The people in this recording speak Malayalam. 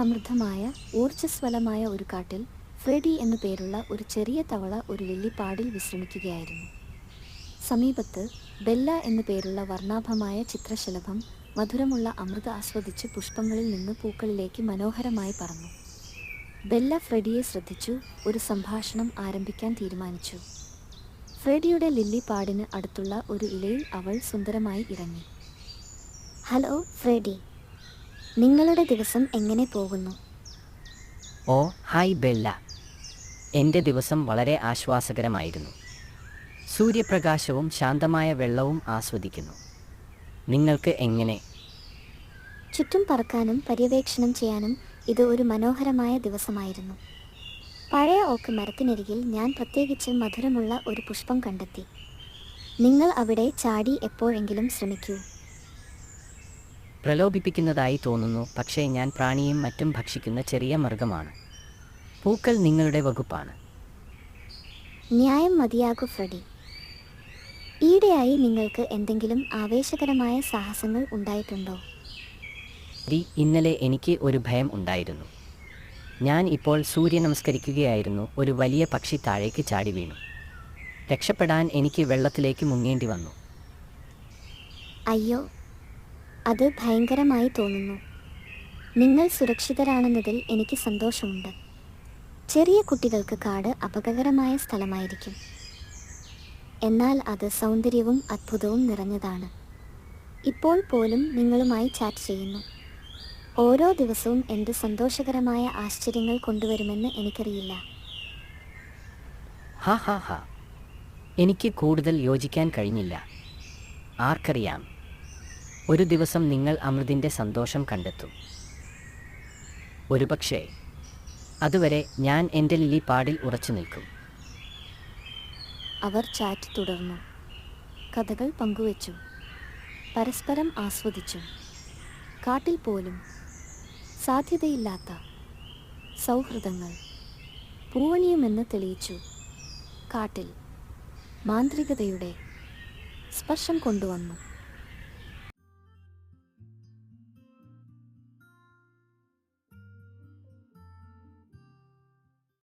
സമൃദ്ധമായ ഊർജസ്വലമായ ഒരു കാട്ടിൽ ഫ്രെഡി എന്നു പേരുള്ള ഒരു ചെറിയ തവള ഒരു ലില്ലിപ്പാടിൽ വിശ്രമിക്കുകയായിരുന്നു. സമീപത്ത് ബെല്ല എന്നു പേരുള്ള വർണാഭമായ ചിത്രശലഭം മധുരമുള്ള അമൃത ആസ്വദിച്ച് പുഷ്പങ്ങളിൽ നിന്ന് പൂക്കളിലേക്ക് മനോഹരമായി പറന്നു. ബെല്ല ഫ്രെഡിയെ ശ്രദ്ധിച്ചു ഒരു സംഭാഷണം ആരംഭിക്കാൻ തീരുമാനിച്ചു. ഫ്രെഡിയുടെ ലില്ലിപ്പാടിന് അടുത്തുള്ള ഒരു ഇലയിൽ അവൾ സുന്ദരമായി ഇറങ്ങി. ഹലോ ഫ്രെഡി നിങ്ങളുടെ ദിവസം എങ്ങനെ പോകുന്നു? Oh hi Bella. എന്റെ ദിവസം വളരെ ആശ്വാസകരമായിരുന്നു. സൂര്യപ്രകാശവും ശാന്തമായ വെള്ളവും ആസ്വദിക്കുന്നു. നിങ്ങൾക്ക് എങ്ങനെ? ചുറ്റും പറക്കാനും പര്യവേക്ഷണം ചെയ്യാനും ഇത് ഒരു മനോഹരമായ ദിവസമായിരുന്നു. പഴയ ഓക്ക് മരത്തിനരികിൽ ഞാൻ പ്രത്യേകിച്ച് മധുരമുള്ള ഒരു പുഷ്പം കണ്ടെത്തി. നിങ്ങൾ അവിടെ ചാടി എപ്പോഴെങ്കിലും ശ്രമിക്കൂ. പ്രലോഭിപ്പിക്കുന്നതായി തോന്നുന്നു. പക്ഷേ ഞാൻ പ്രാണിയും മറ്റും ഭക്ഷിക്കുന്ന ചെറിയ മൃഗമാണ്. പൂക്കൾ നിങ്ങളുടെ വകുപ്പാണ്. ന്യായം മതിയാകൂ ഫ്രെഡി. ഈയിടെയായി നിങ്ങൾക്ക് എന്തെങ്കിലും ആവേശകരമായ സാഹസങ്ങൾ ഉണ്ടായിട്ടുണ്ടോ? ഡി ഇന്നലെ എനിക്ക് ഒരു ഭയം ഉണ്ടായിരുന്നു. ഞാൻ ഇപ്പോൾ സൂര്യ നമസ്കരിക്കുകയായിരുന്നു. ഒരു വലിയ പക്ഷി താഴേക്ക് ചാടി വീണു. രക്ഷപ്പെടാൻ എനിക്ക് വെള്ളത്തിലേക്ക് മുങ്ങേണ്ടി വന്നു. അയ്യോ അത് ഭയങ്കരമായി തോന്നുന്നു. നിങ്ങൾ സുരക്ഷിതരാണെന്നതിൽ എനിക്ക് സന്തോഷമുണ്ട്. ചെറിയ കുട്ടികൾക്ക് കാട് അപകടകരമായ സ്ഥലമായിരിക്കും. എന്നാൽ അത് സൗന്ദര്യവും അത്ഭുതവും നിറഞ്ഞതാണ്. ഇപ്പോൾ പോലും നിങ്ങളുമായി ചാറ്റ് ചെയ്യുന്നു. ഓരോ ദിവസവും എന്ത് സന്തോഷകരമായ ആശ്ചര്യങ്ങൾ കൊണ്ടുവരുമെന്ന് എനിക്കറിയില്ല. ഹാ ഹാ ഹാ. എനിക്ക് കൂടുതൽ യോജിക്കാൻ കഴിഞ്ഞില്ല. ആർക്കറിയാം. ഒരു ദിവസം നിങ്ങൾ അമൃതിന്റെ സന്തോഷം കണ്ടെത്തും. ഒരുപക്ഷേ അതുവരെ ഞാൻ എന്റെ ലിലിപ്പാടിൽ ഉറച്ചു നിൽക്കും. അവർ ചാറ്റ് തുടർന്നു. കഥകൾ പങ്കുവച്ചു. പരസ്പരം ആസ്വദിച്ചു. കാട്ടിൽ പോലും സാധ്യതയില്ലാത്ത സൗഹൃദങ്ങൾ പൂവണിയുമെന്ന് തെളിയിച്ചു. കാട്ടിൽ മാന്ത്രികതയുടെ സ്പർശം കൊണ്ടുവന്നു.